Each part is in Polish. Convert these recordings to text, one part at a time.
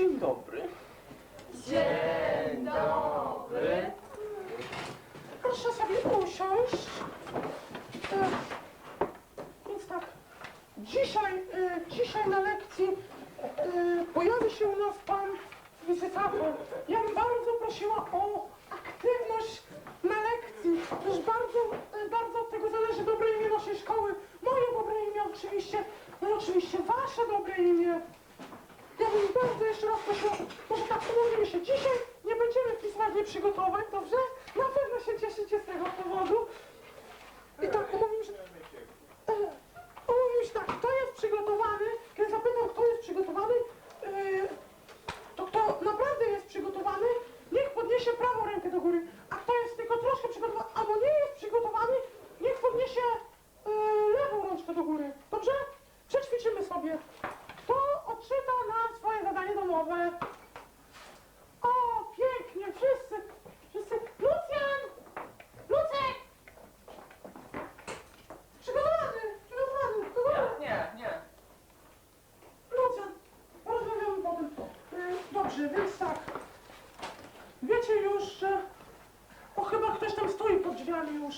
Dzień dobry. Dzień dobry. Proszę sobie usiąść. E, Więc tak, dzisiaj, e, dzisiaj na lekcji e, pojawi się u nas pan wizytator. Ja bym bardzo prosiła o aktywność na lekcji, gdyż bardzo, e, bardzo od tego zależy dobre imię naszej szkoły. Moje dobre imię oczywiście, no i oczywiście wasze dobre imię. Bardzo jeszcze raz prosiła, może tak umówimy się, dzisiaj nie będziemy wpisywać nieprzygotowań, dobrze? Na pewno się cieszycie z tego powodu. I tak umówimy się, e, się tak, kto jest przygotowany, kiedy zapytam, kto jest przygotowany, e, to kto naprawdę jest przygotowany, niech podniesie prawą rękę do góry, a kto jest tylko troszkę przygotowany, albo nie jest przygotowany, niech podniesie e, lewą rączkę do góry, dobrze? Przećwiczymy sobie. Kto odczyta nam swoje zadanie domowe? O, pięknie, wszyscy, wszyscy. Lucjan! Lucek! Przygotowany, przygotowany, przygotowany. Nie, nie. Lucjan, porozmawiamy potem. Y, Dobrze, więc tak. Wiecie już, że... O, chyba ktoś tam stoi pod drzwiami już.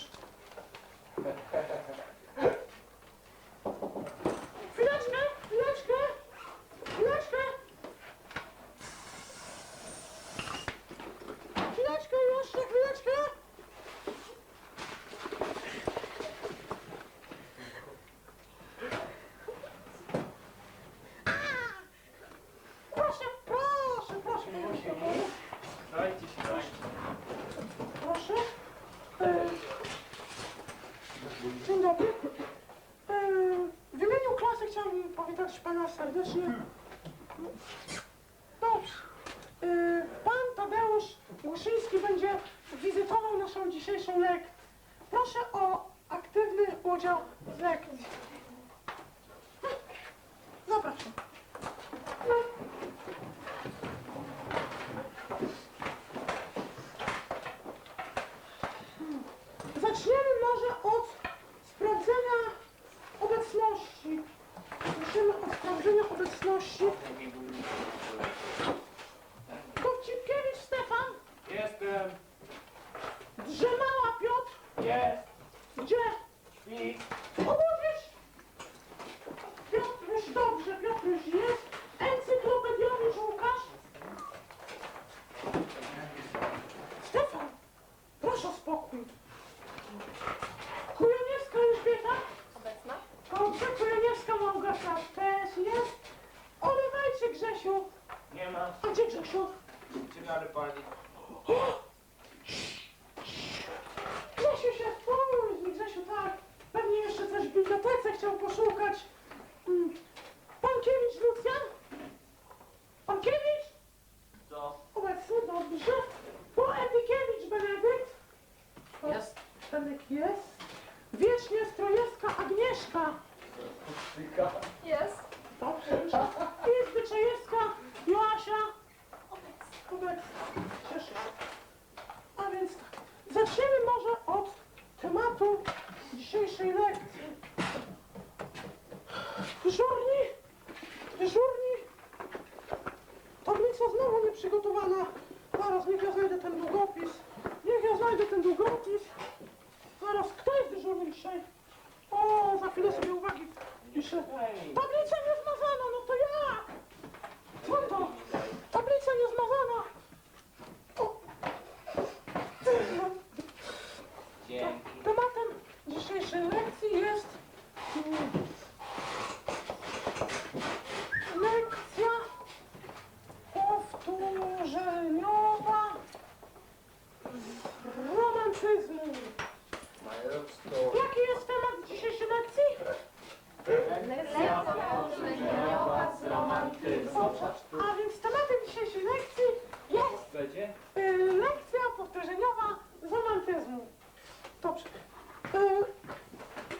Chwileczkę, chwileczkę, chwileczkę. Chwileczkę jeszcze, chwileczkę. Proszę, proszę, proszę. Dajcie się, dajcie. Proszę. E, Dzień dobry. E, W imieniu klasy chciałbym powitać Pana serdecznie. Dobrze. E, Pan Tadeusz Głuszyński będzie wizytował naszą dzisiejszą lekcję. Proszę o aktywny udział w lekcji. Zapraszam. Zaczniemy może od sprawdzenia obecności. Zaczniemy od sprawdzenia obecności. Dowcipkiewicz Stefan, Jestem. Drzemała Piotr, Jest. gdzie? Śpi. Obudzisz? Piotruś, dobrze, Piotruś jest. Encyklopediowicz Łukasz. Stefan, proszę o spokój. Kujoniewska Elżbieta? Obecna? Dobrze, Kujoniewska Małgosia też jest. Olewajcie Grzesiu. Nie ma. A gdzie Grzesiu? Dzień dobry pani. Grzesiu się spóźni, Grzesiu tak. Pewnie jeszcze coś w bibliotece chciał poszukać. Mm. Pankiewicz Lucjan? Pankiewicz? To Dobrze. Poetykiewicz Benedykt? jest. Benek jest. Wiecznie Strojewska Agnieszka. Jest. Dobrze. I Zwyczajewska Joasia. Obecna. Cieszę się. A więc tak. Zaczniemy może od tematu dzisiejszej lekcji. Dyżurni, dyżurni. Tablica znowu nieprzygotowana. Zaraz, niech ja znajdę ten długopis. Niech ja znajdę ten długopis. Zaraz, kto jest dyżurny dzisiaj? O, za chwilę sobie uwagi piszę. Tablica niezmazana, no to jak? Co to? Tablica niezmazana. O. Dzięki. Tematem dzisiejszej lekcji jest mm, lekcja powtórzeniowa z romantyzmu. Jaki jest temat dzisiejszej lekcji? Lekcja powtórzeniowa z romantyzmu. A więc tematem dzisiejszej lekcji jest Będzie? y, lekcja powtórzeniowa z romantyzmu. Dobrze. Y,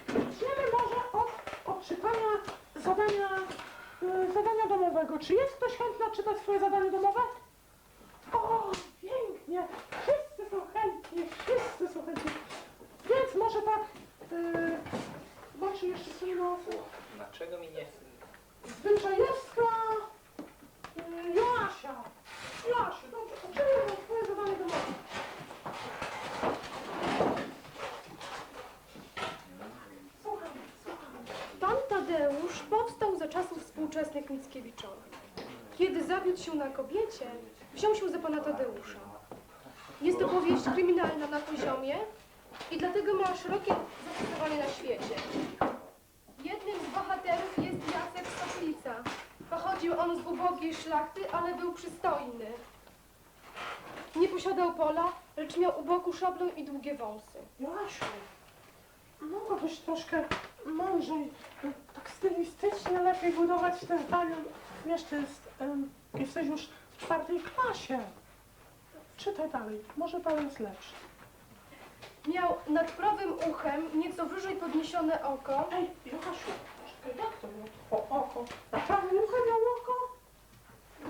Zaczniemy może od odczytania zadania, y, zadania domowego. domowego. Czy jest ktoś chętny odczytać swoje zadanie domowe? O, pięknie. Wszyscy są chętni, wszyscy są chętni. Więc może tak, yy, zobaczę jeszcze sobie na Dlaczego mi nie chce? Zwyczajewska yy, Joasia. Joasiu, dobrze, odczytaj swoje zadanie domowe. Słucham, słucham. Pan Tadeusz powstał za czasów Mickiewiczowych. Kiedy zawiódł się na kobiecie, wziął się za pana Tadeusza. Jest to powieść kryminalna na poziomie i dlatego ma szerokie zastosowanie na świecie. Jednym z bohaterów jest Jacek Soplica. Pochodził on z ubogiej szlachty, ale był przystojny. Nie posiadał pola, lecz miał u boku szablę i długie wąsy. Joasiu, mogłabyś troszkę mądrzej, y, tak stylistycznie lepiej budować te zdania. Wiesz, jest, em, jesteś już w czwartej klasie. Czytaj dalej, może to jest lepsze. Miał nad prawym uchem nieco wyżej podniesione oko, Ej, Joasiu, czekaj, jak to było? O oko. Na prawym uchem miał oko?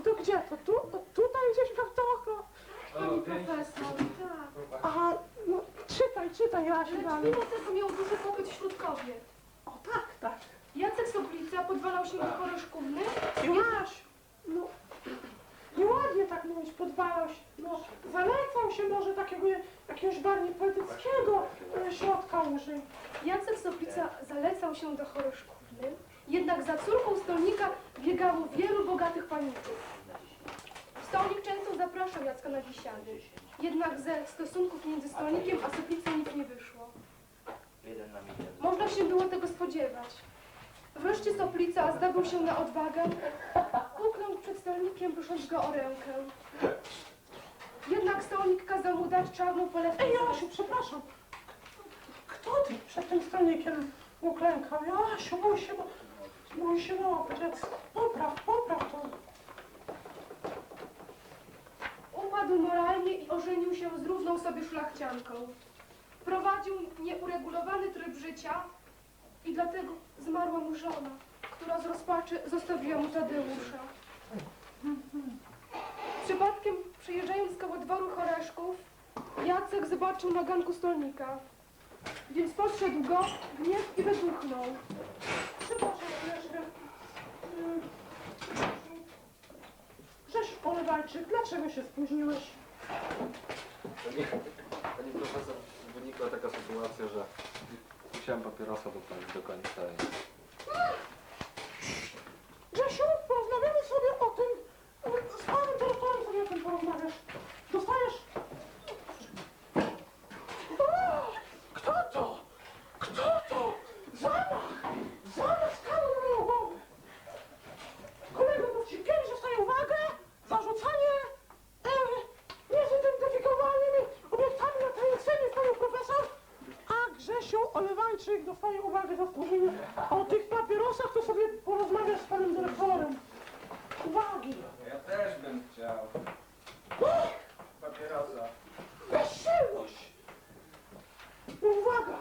To gdzie? To tu? To tutaj gdzieś miał to oko? Pani profesor, tak. Aha, no czytaj, czytaj Joasiu Lecz dalej. mimo tego miał duży popyt wśród kobiet. Tak, tak. Jacek Soplica podwalał się do choroszkówny, Joasiu, no nieładnie tak mówić, podwalał się. No, zalecał się może takiego jakiegoś bardziej poetyckiego e, środka użyj. Jacek Soplica zalecał się do choroszkówny, jednak za córką stolnika biegało wielu bogatych paników. Stolnik często zapraszał Jacka na wisiady, jednak ze stosunków między stolnikiem a Soplicą nic nie wyszło. Jeden na milion. Można się było tego spodziewać. Wreszcie Soplica zdobył się na odwagę, ukląkł przed stolnikiem, prosząc go o rękę. Jednak stolnik kazał mu dać czarną polewkę. Ej Joasiu, przepraszam. Kto ty przed tym stolnikiem uklękał? Joasiu, mój się, mój się ojciec. Popraw, popraw to. Upadł moralnie i ożenił się z równą sobie szlachcianką. Prowadził nieuregulowany tryb życia i dlatego zmarła mu żona, która z rozpaczy zostawiła mu Tadeusza. Przypadkiem przejeżdżając koło dworu Choreszków, Jacek zobaczył na ganku stolnika, więc podszedł go, gniew i wybuchnął. Rzesz Olewajczyk, dlaczego się spóźniłeś? Pani, pani profesor, wynikła taka sytuacja, że musiałem papierosa dopalić do końca. Grzesiu, porozmawiamy sobie o tym. Z panem dyrektorem sobie o tym porozmawiasz. Dostajesz? O, kto to? Kto to? Zamach! Zamach skalą na moją głowę! Kolego Dowcipkiewicz dostaje uwagę, zarzucanie e, niezidentyfikowanymi obiektami latającymi w panią profesor, a Grzesiu Olewajczyk za spóźnienie. A o tych papierosach to sobie porozmawiasz z panem dyrektorem. Uwagi! Ja też bym chciał. Papierosa. Bezsilność! Uwaga!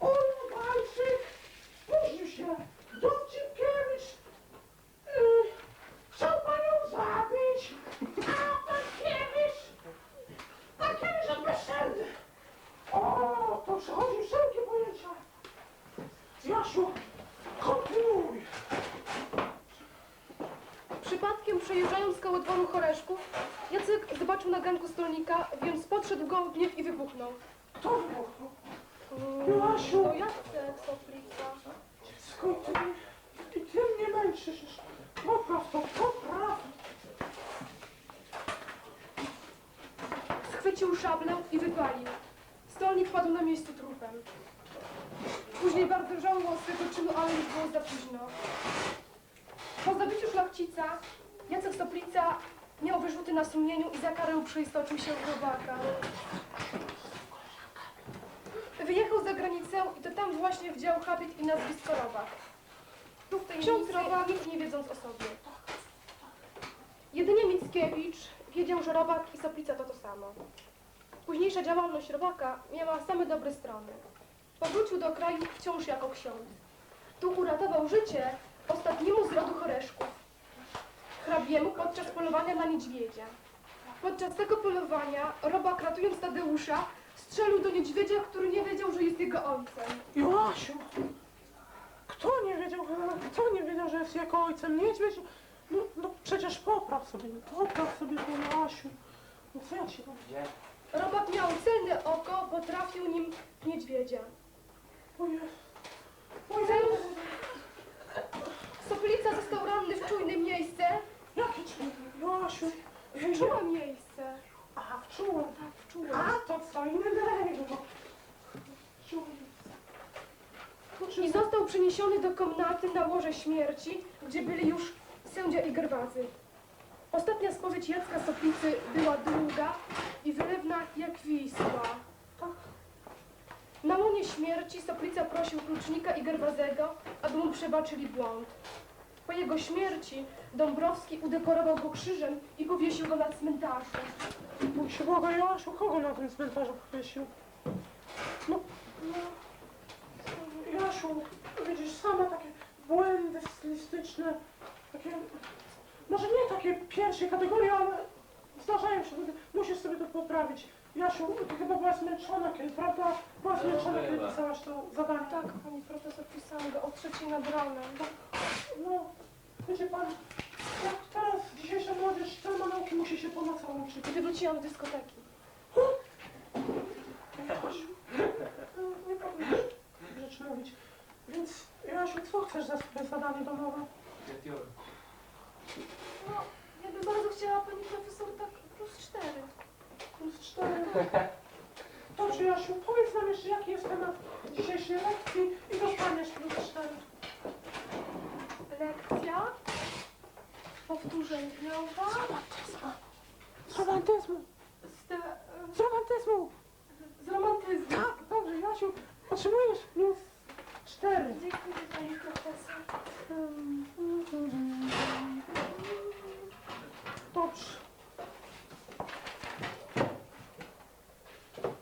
Olewajczyk spóźnił się. Dowcipkiewicz yy, chciał panią zabić, a Pankiewicz Pankiewicz jest bezsilny. O, to przechodzi wszelkie pojęcia. Jasiu, kontynuuj. Przypadkiem przejeżdżając koło dworu Choreszków, Jacek zobaczył na ganku stolnika, więc podszedł go w gniew i wybuchnął. Kto wybuchnął? Mm, Jasiu! To Jacek Soplica. Dziecko, i ty, i ty mnie męczysz. Popraw to, popraw. Schwycił szablę i wypalił. Stolnik padł na miejscu trupem. Później bardzo żałował swego czynu, ale już było za późno. Po zabiciu szlachcica Jacek Soplica miał wyrzuty na sumieniu i za karę przeistoczył się w robaka. Wyjechał za granicę i to tam właśnie wdział habit i nazwisko Robak. Ksiądz Robak. nic nie wiedząc o sobie. Jedynie Mickiewicz wiedział, że Robak i Soplica to to samo. Późniejsza działalność Robaka miała same dobre strony. Powrócił do kraju wciąż jako ksiądz. Tu uratował życie ostatniemu z rodu Choreszków. hrabiemu podczas polowania na niedźwiedzia. Podczas tego polowania robak ratując Tadeusza strzelił do niedźwiedzia, który nie wiedział, że jest jego ojcem. Joasiu, kto nie wiedział, kto nie wiedział, że jest jego ojcem niedźwiedź? No, no przecież popraw sobie, popraw sobie to Joasiu. No co ja ci robię? Gdzie? Robak miał celne oko, potrafił nim niedźwiedzia. O Jezu. O Cel... Jezu. Soplica został ranny w czujne miejsce. Jakie człowiek? Joasiu. Wyczuła miejsce. A, wczułem. Tak, wczuła. A, to co innego. I został przeniesiony do komnaty na łoże śmierci, gdzie byli już sędzia i Gerwazy. Ostatnia spowiedź Jacka Soplicy była długa i wylewna jak Wisła. tak, Na łonie śmierci Soplica prosił klucznika i Gerwazego, aby mu przebaczyli błąd. Po jego śmierci Dąbrowski udekorował go krzyżem i powiesił go na cmentarzu. Bój się Boga, Joasiu, kogo na tym cmentarzu powiesił? No, no, Joasiu, widzisz, same takie błędy stylistyczne, takie, może nie takie pierwszej kategorii, ale zdarzają się, musisz sobie to poprawić. Jasiu, ty chyba byłaś zmęczona kiedy, prawda? Byłaś No, zmęczona, kiedy pisałaś to zadanie. Tak, pani profesor pisałam go o trzeciej nad ranem. No, wiecie pan, nauki, musi się po nocach uczyć. Gdy wróciłam z dyskoteki. Jasiu, no, nie powinieneś rzeczy mówić. Więc, Jasiu, co chcesz za swoje zadanie domowe? No, ja bym bardzo chciała pani profesor tak plus cztery. Plus cztery. Dobrze, Jasiu, powiedz nam jeszcze, jaki jest temat dzisiejszej lekcji i dostaniesz plus cztery. Lekcja powtórzeniowa Z romantyzmu, z, te, z romantyzmu. z romantyzmu. Tak, dobrze, Jasiu, otrzymujesz plus cztery. Dziękuję pani profesor. Dobrze.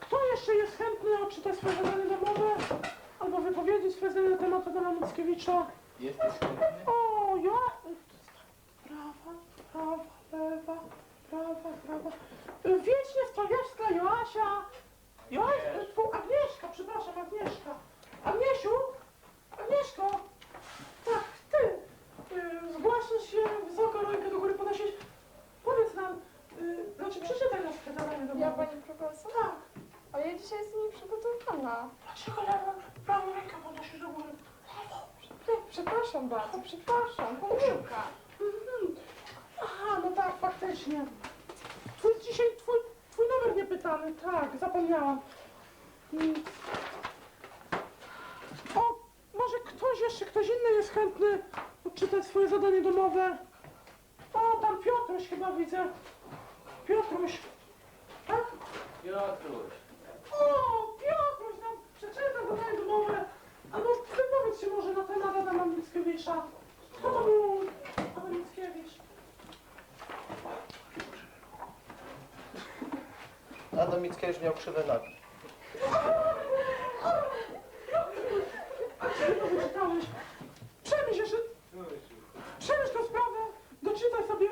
Kto jeszcze jest chętny odczytać swoje zadanie domowe? Albo wypowiedzieć swoje zdanie na temat Adama Mickiewicza? Jesteś chętny? O, ja... Prawa, lewa, prawa, prawa. Wiecznie Stawiewska Joasia. Joasia, tfu, Agnieszka, przepraszam, Agnieszka. Agniesiu? Agnieszko? Tak, ty. Y, Zgłaszasz się wysoko, rękę do góry podnosisz. Powiedz nam, y, znaczy przeczytaj nas te zadanie domowe. Ja pani profesor? Tak. A ja dzisiaj jestem nieprzygotowana. Dlaczego lewą, prawą rękę podnosisz do góry? Przepraszam bardzo, przepraszam, pomyłka. Mhm. Aha, no tak, faktycznie. Twój dzisiaj, twój, twój numer nie pytany, tak, zapomniałam. Mm. O, może ktoś jeszcze, ktoś inny jest chętny odczytać swoje zadanie domowe? O, tam Piotruś chyba widzę. Piotruś. Tak? Piotruś. O, Piotruś nam przeczyta zadanie domowe. Albo wypowiedz się może na temat Adama Mickiewicza. Kto to był Adam Mickiewicz? Adam Mickiewicz miał krzywe nogi. Przemyśl jeszcze, przemyśl tę sprawę, doczytaj sobie.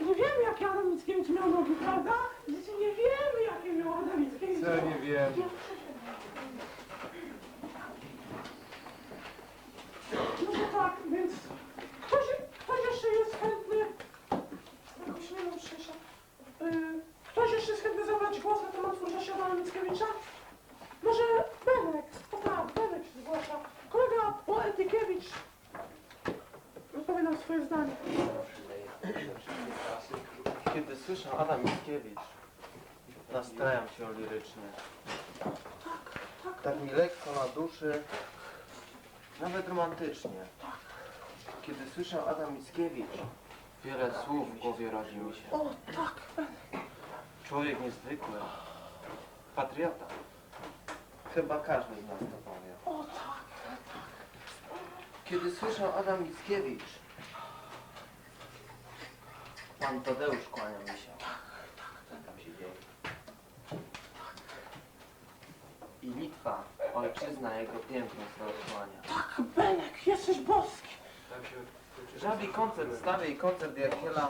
Nie wiemy, jakie Adam Mickiewicz miał nogi, prawda? Dzieci nie wiemy, jakie miał Adam Mickiewicz. Co nie wiem. No to tak, więc ktoś, ktoś jeszcze jest chętny, jakoś nie wiem, przyszedł. Yy, ktoś jeszcze jest chętny zabrać głos na temat twórczości Adama Mickiewicza? Może Benek, o tak, Benek się zgłasza. Kolega Poetykiewicz zdanie. Kiedy słyszę Adam Mickiewicz, nastrajam się lirycznie. Tak mi lekko na duszy, nawet romantycznie. Kiedy słyszę Adam Mickiewicz, wiele słów w głowie rodzi mi się. O tak, Człowiek niezwykły, patriota. Chyba każdy z nas to powie. o tak. Kiedy słyszę Adam Mickiewicz, pan Tadeusz kłania mi się. Co tam się dzieje? I Litwa, ojczyzna jego piękno rozsłania. Tak, Benek, jesteś boski. Tak Żabi koncert stary i koncert Jarkiela.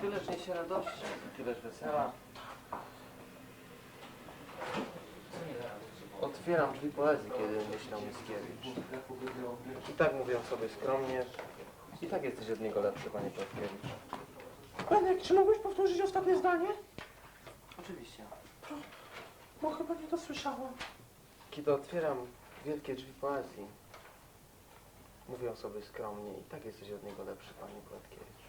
Tyleż niesie radości, tyleż wesela. Otwieram drzwi poezji, kiedy myślał Mickiewicz. I tak mówią sobie skromnie. I tak jesteś od niego lepszy, panie Płatkiewicz. Benek, czy mógłbyś powtórzyć ostatnie zdanie? Oczywiście. Bo chyba nie dosłyszałam. Kiedy otwieram wielkie drzwi poezji, mówią sobie skromnie. I tak jesteś od niego lepszy, panie Płatkiewicz.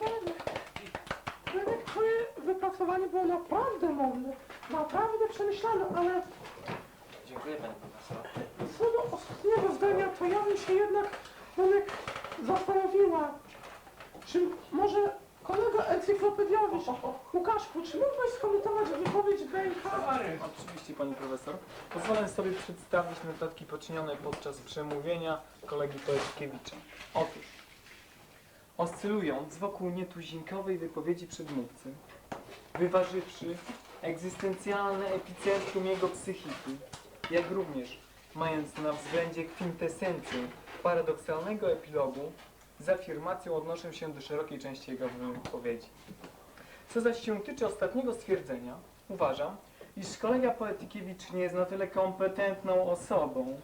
Benek, Benek, twoje wypracowanie było naprawdę mądre. Naprawdę przemyślane, ale Dziękuję, panie profesor. co do ostatniego zdania, to ja bym się jednak, Benek, zastanowiła. Czy może kolega encyklopediowicz, Łukaszku, czy mógłbyś skomentować wypowiedź Benka? Oczywiście, pani profesor. Pozwolę sobie przedstawić notatki poczynione podczas przemówienia kolegi Poetkiewicza. Otóż, oscylując wokół nietuzinkowej wypowiedzi przedmówcy, wyważywszy egzystencjalne epicentrum jego psychiki, jak również mając na względzie kwintesencję paradoksalnego epilogu, z afirmacją odnoszę się do szerokiej części jego wypowiedzi. Co zaś się tyczy ostatniego stwierdzenia, uważam, iż kolega Poetykiewicz nie jest na tyle kompetentną osobą,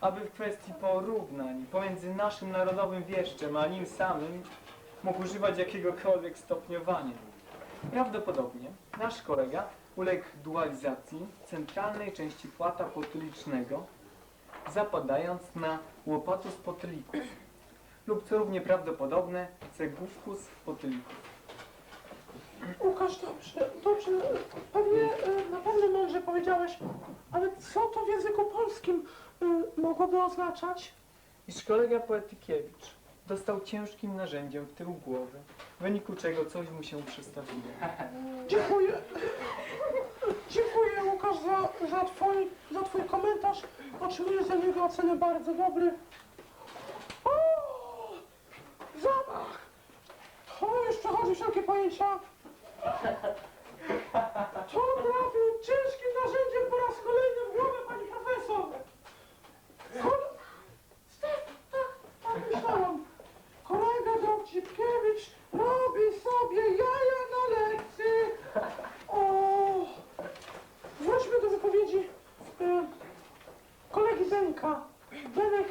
aby w kwestii porównań pomiędzy naszym narodowym wieszczem a nim samym mógł używać jakiegokolwiek stopniowania. Prawdopodobnie nasz kolega uległ dualizacji centralnej części płata potylicznego, zapadając na łopatus potylikus lub co równie prawdopodobne cegówkus potylikus. Łukasz, dobrze, dobrze, pewnie, e, na pewno mądrze powiedziałeś, ale co to w języku polskim e, mogłoby oznaczać? iż kolega Poetykiewicz dostał ciężkim narzędziem w tył głowy, w wyniku czego coś mu się przestawiło. Dziękuję. Dziękuję Łukasz za, za, twój, za twój komentarz. Otrzymuję za niego ocenę bardzo dobry. O! Zamach! To już przechodzi wszelkie pojęcia. To trafił ciężkim narzędziem po raz kolejny w głowę pani profesor Stef, tak, tak myślałam. Dowcipkiewicz robi sobie jaja na lekcji. O, wróćmy do wypowiedzi e, kolegi Benka. Benek,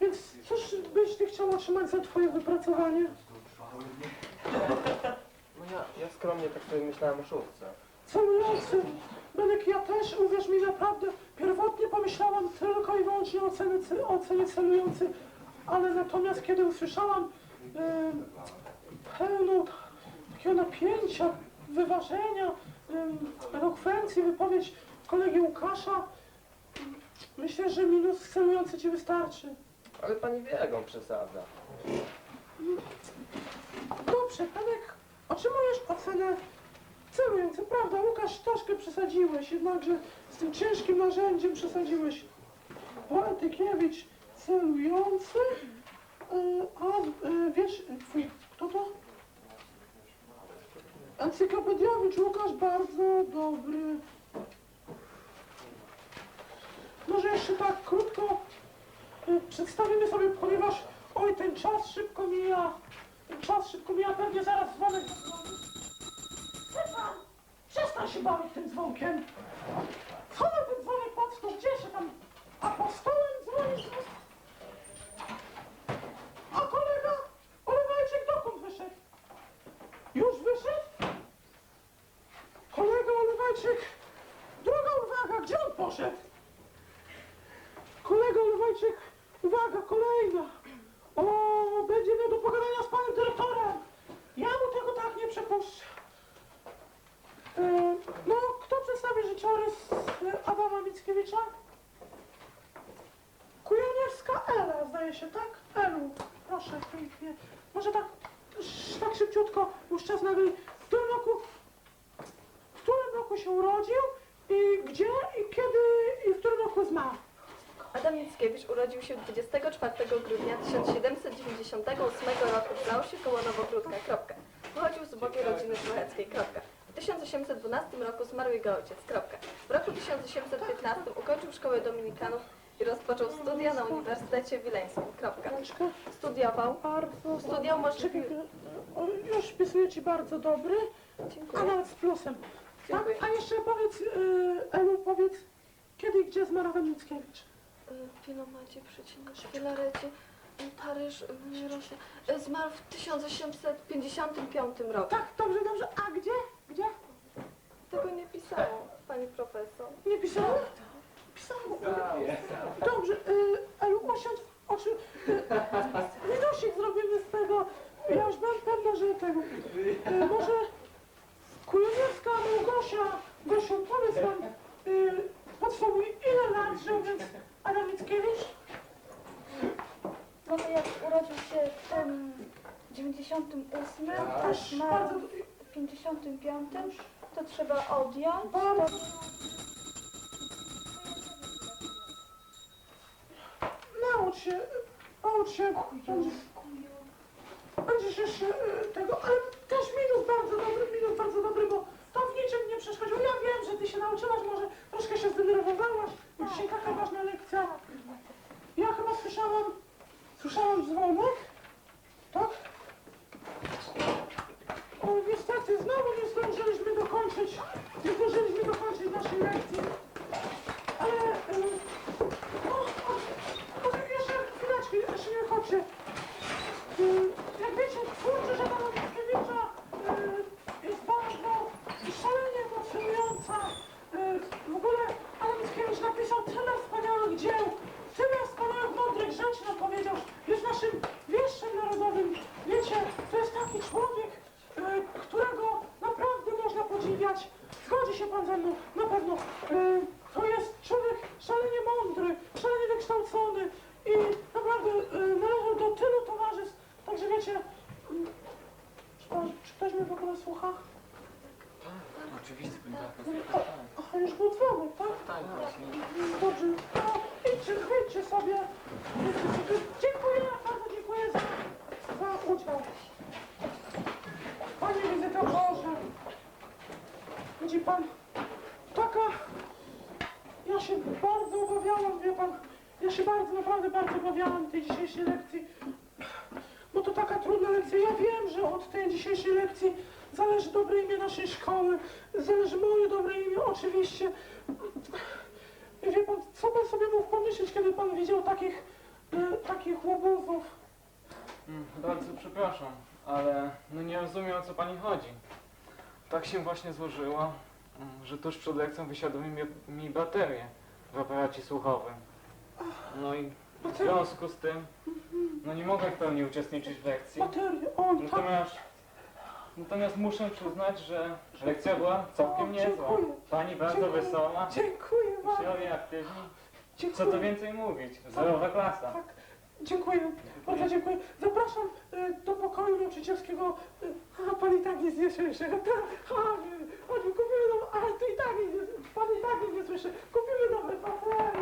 więc cóż byś ty chciał otrzymać za twoje wypracowanie? No ja, ja skromnie tak sobie myślałem o szóstce. Celujący. Benek, ja też, uwierz mi naprawdę, pierwotnie pomyślałam tylko i wyłącznie o o cenie celujący, ale natomiast kiedy usłyszałam pełną takiego napięcia, wyważenia, e, elokwencji wypowiedź kolegi Łukasza, myślę, że minus celujący ci wystarczy. Ale pani wie, jak on przesadza. Dobrze, Benek, otrzymujesz ocenę celującą, prawda? Łukasz, troszkę przesadziłeś, jednakże z tym ciężkim narzędziem przesadziłeś. Poetykiewicz celujący, e, a e, wiesz, twój, kto to? Encyklopediowicz Łukasz bardzo dobry. Może jeszcze tak krótko e, przedstawimy sobie, ponieważ oj, ten czas szybko mija. Ten czas szybko mija, pewnie zaraz dzwonek zadzwoni. Przestań! Przestań się bawić tym dzwonkiem! Chowaj ten dzwonek stół, gdzie się tam... A pod stołem dzwonisz? A kolega? Olewajczyk dokąd wyszedł? Już wyszedł? Kolega Olewajczyk... Droga uwaga, gdzie on poszedł? Kolega Olewajczyk, uwaga, kolejna! O, będzie miał do pogadania z panem dyrektorem! Ja mu tego tak nie przepuszczę. E, no, kto przedstawi życiorys e, Adama Mickiewicza? Kujoniewska Ela, zdaje się, tak? Elu, proszę, pięknie. Może tak, sz- tak szybciutko, już czas nagle. W którym roku, w którym roku się urodził i gdzie i kiedy i w którym roku zmarł? Adam Mickiewicz urodził się 24 grudnia 1798 roku w Laosie koło Nowogródka. Kropka. Pochodził z ubogiej rodziny szlacheckiej. Kropka. W 1812 roku zmarł jego ojciec. Kropka. W roku 1815 ukończył szkołę dominikanów i rozpoczął studia na Uniwersytecie Wileńskim. Kropka. Studiował. Bardzo Studiał dobry. możliwie- Czekaj, o, Już wpisuję ci bardzo dobry, a Dziękuję. nawet z plusem. Tak? Dziękuję. A jeszcze powiedz, yy, Elu, powiedz, kiedy i gdzie zmarł Adam Mickiewicz? Y, Filomacie, przecinek, Filaretcie, y, Paryż, y, Rosja. Y, Zmarł w 1855 roku. Tak, dobrze, dobrze. A gdzie? Gdzie? Tego nie pisało, pani profesor. Nie pisało? Dobrze, yy, Elu, usiądź, oczy, yy, widosik zrobimy z tego. Ja już byłem pewna, że tego. Yy, może Kujoniewska Małgosia, Gosiu, powiedz nam, yy, podsumuj, ile lat żył więc Adam Mickiewicz? No to jak urodził się w tym 98, a Też zmarł bardzo, w 55, to trzeba odjąć. bardzo Naucz się, naucz się, będziesz, jeszcze e, tego, ale też minus bardzo dobry, minus bardzo dobry, bo to w niczym nie przeszkodziło. Ja wiem, że ty się nauczyłaś, może troszkę się zdenerwowałaś, bo dzisiaj taka ważna lekcja. Ja chyba słyszałam, słyszałam dzwonek, tak? O, niestety, znowu nie zdążyliśmy dokończyć, nie zdążyliśmy dokończyć naszej lekcji. Ale, e, o, o, o, jeszcze chwileczkę, jeszcze nie chodźcie. E, Jak wiecie, twórczość Adama Mickiewicza e, jest bardzo szalenie emocjonująca. E, W ogóle Adam Mickiewicz napisał tyle wspaniałych dzieł, tyle wspaniałych, mądrych rzeczy nam powiedział. Jest naszym wieszczem narodowym. Wiecie, to jest taki człowiek, e, którego naprawdę można podziwiać. Zgodzi się pan ze mną, na pewno. E, To jest człowiek szalenie mądry, szalenie wykształcony i naprawdę e, należał do tylu towarzystw. Także wiecie, mm, czy, pan, czy ktoś mnie w ogóle słucha? Oczywiście, pani A, a już był dzwonek, tak? Tak, właśnie. Dobrze. No, idźcie, wyjdźcie sobie. Idźcie sobie. Dziękuję, bardzo dziękuję za, za udział. Panie wizytatorze, widzi pan, taka, ja się bardzo obawiałam, wie pan, ja się bardzo, naprawdę bardzo obawiałam tej dzisiejszej lekcji, bo to Ja wiem, że od tej dzisiejszej lekcji zależy dobre imię naszej szkoły, zależy moje dobre imię, oczywiście. Wie pan, co pan sobie mógł pomyśleć, kiedy pan widział takich, e, takich łobuzów? Mm, Bardzo przepraszam, ale no nie rozumiem o co pani chodzi. Tak się właśnie złożyło, mm, że tuż przed lekcją wysiadły mi, mi baterie w aparacie słuchowym. No i w związku z tym, no nie mogę w pełni uczestniczyć w lekcji. Baterie, o, tak. Natomiast, natomiast muszę przyznać, że lekcja była całkiem niezła. dziękuję. Pani bardzo Dziękuję. wesoła, Dziękuję bardzo. uczniowie aktywni. Dziękuję. Co tu więcej mówić? Zerowa klasa. Tak, dziękuję, bardzo dziękuję. Zapraszam e, do pokoju nauczycielskiego. E, A pan i tak nie słyszy. Ha, chodźmy, kupimy nowe, ale to i tak nie, pan i tak nie słyszy. Kupimy nowe baterie.